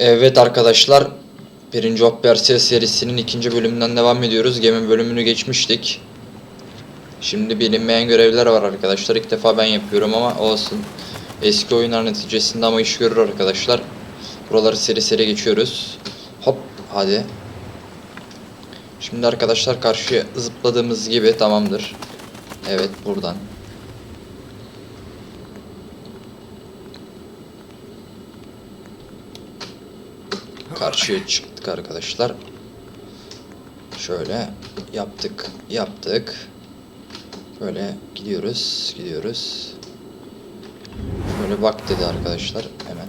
Evet arkadaşlar. Birinci Oppersia serisinin ikinci bölümünden devam ediyoruz. Gemi bölümünü geçmiştik. Şimdi bilinmeyen görevler var arkadaşlar. İlk defa ben yapıyorum ama olsun. Eski oyunlar neticesinde ama iş görür arkadaşlar. Buraları seri seri geçiyoruz. Hop hadi. Şimdi arkadaşlar karşıya zıpladığımız gibi tamamdır. Evet buradan. Karşıya çıktık arkadaşlar. Şöyle yaptık, yaptık. Böyle gidiyoruz, gidiyoruz. Şöyle bak dedi arkadaşlar hemen.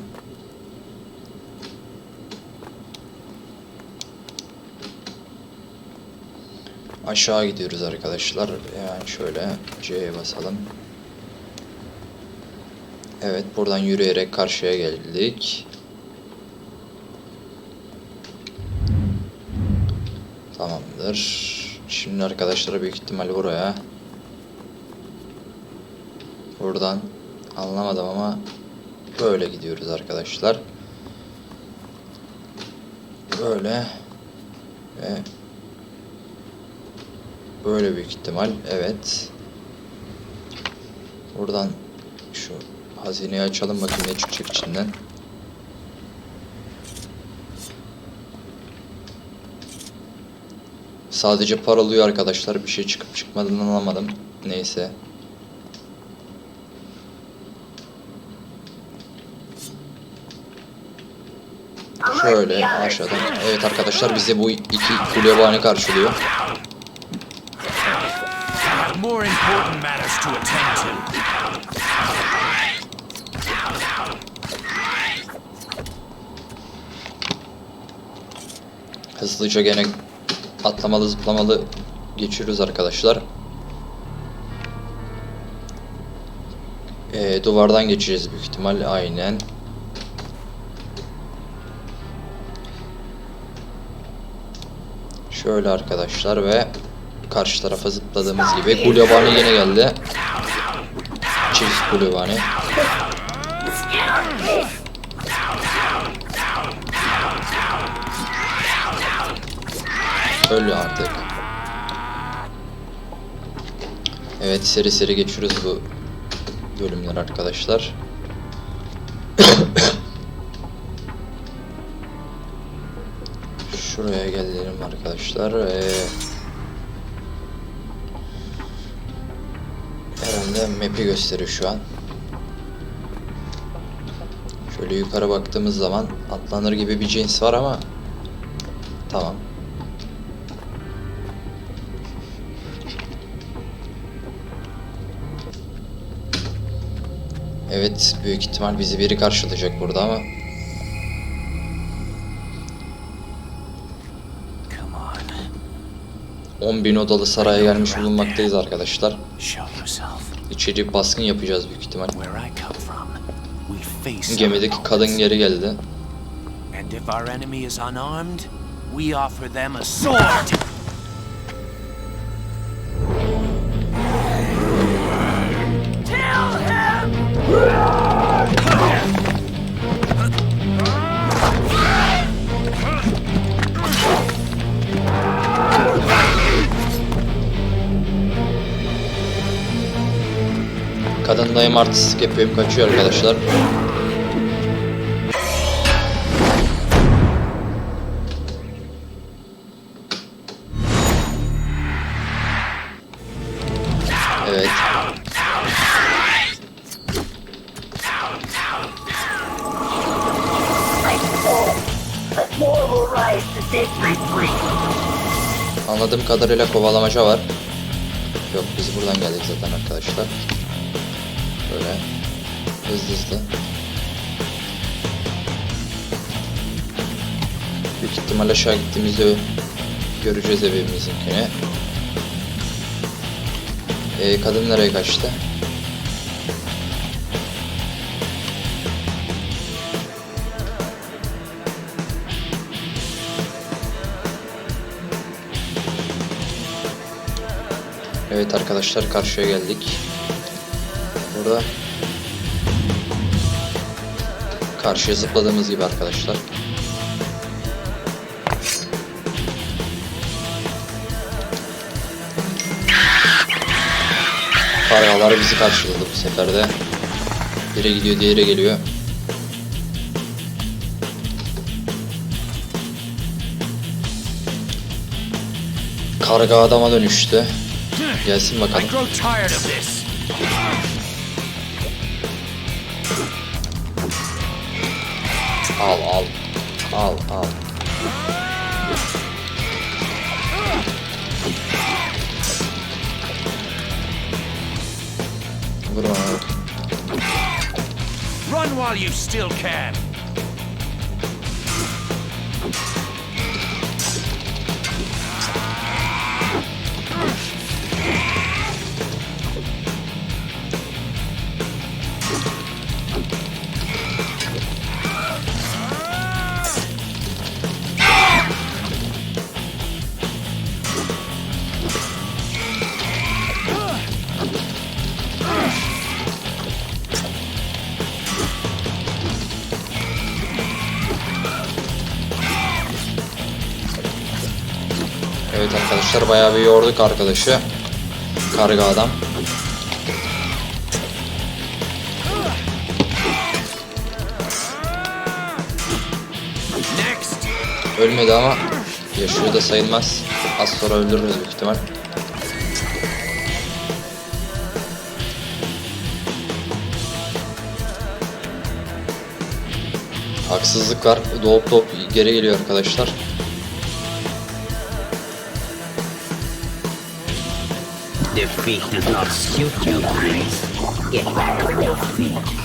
Aşağı gidiyoruz arkadaşlar. Hemen şöyle C'ye basalım. Evet buradan yürüyerek karşıya geldik. Tamamdır. Şimdi arkadaşlar büyük ihtimal buraya. Buradan anlamadım ama böyle gidiyoruz arkadaşlar. Böyle ve böyle büyük ihtimal evet. Buradan şu hazineyi açalım bakayım ne çıkacak içinden. Sadece paralıyor arkadaşlar. Bir şey çıkıp çıkmadığını anlamadım. Neyse. Şöyle aşağıdan. Evet arkadaşlar bize bu iki kulyabani karşılıyor. Hızlıca gene atlamalı zıplamalı geçiyoruz arkadaşlar. Ee, duvardan geçeceğiz büyük ihtimal aynen. Şöyle arkadaşlar ve karşı tarafa zıpladığımız gibi Gulyabani yine geldi. Çift Gulyabani. Öyle artık. Evet seri seri geçiyoruz bu bölümler arkadaşlar. Şuraya gelelim arkadaşlar. Ee, herhalde map'i gösteriyor şu an. Şöyle yukarı baktığımız zaman atlanır gibi bir cins var ama tamam. Evet, büyük ihtimal bizi biri karşılayacak burada ama Come on, 10 bin odalı saraya gelmiş bulunmaktayız arkadaşlar. İçeri baskın yapacağız büyük ihtimal. Gemideki kadın geri geldi. And if our enemy is unarmed, we offer them a sword. Kadın dayım artistlik yapıyor, kaçıyor arkadaşlar. Evet. Anladığım kadarıyla kovalamaca var. Yok biz buradan geldik zaten arkadaşlar. Böyle hızlı hızlı. Büyük ihtimal aşağı gittiğimizde göreceğiz evimizinkini. Ee, kadın nereye kaçtı? Evet arkadaşlar karşıya geldik anda karşıya zıpladığımız gibi arkadaşlar. Kargalar bizi karşıladı bu sefer de. Biri gidiyor diğeri geliyor. Karga adama dönüştü. Gelsin bakalım. Al al. Al al. Vur bana. Run while you still can. Evet arkadaşlar bayağı bir yorduk arkadaşı. Karga adam. Ölmedi ama yaşıyor da sayılmaz. Az sonra öldürürüz büyük ihtimal. Haksızlık var. Doğup doğup geri geliyor arkadaşlar. Defeat does not suit you, Prince. Get back on your feet.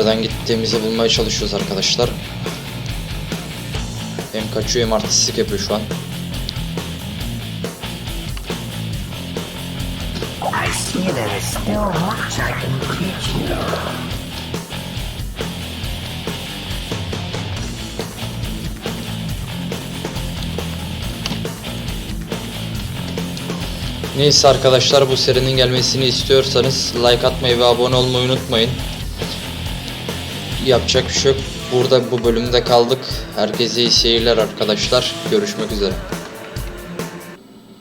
Nereden gittiğimizi bulmaya çalışıyoruz arkadaşlar. Hem kaçıyor hem artistlik yapıyor şu an. Neyse arkadaşlar bu serinin gelmesini istiyorsanız like atmayı ve abone olmayı unutmayın. Yapacak bir şey yok. Burada bu bölümde kaldık. Herkese iyi seyirler arkadaşlar. Görüşmek üzere.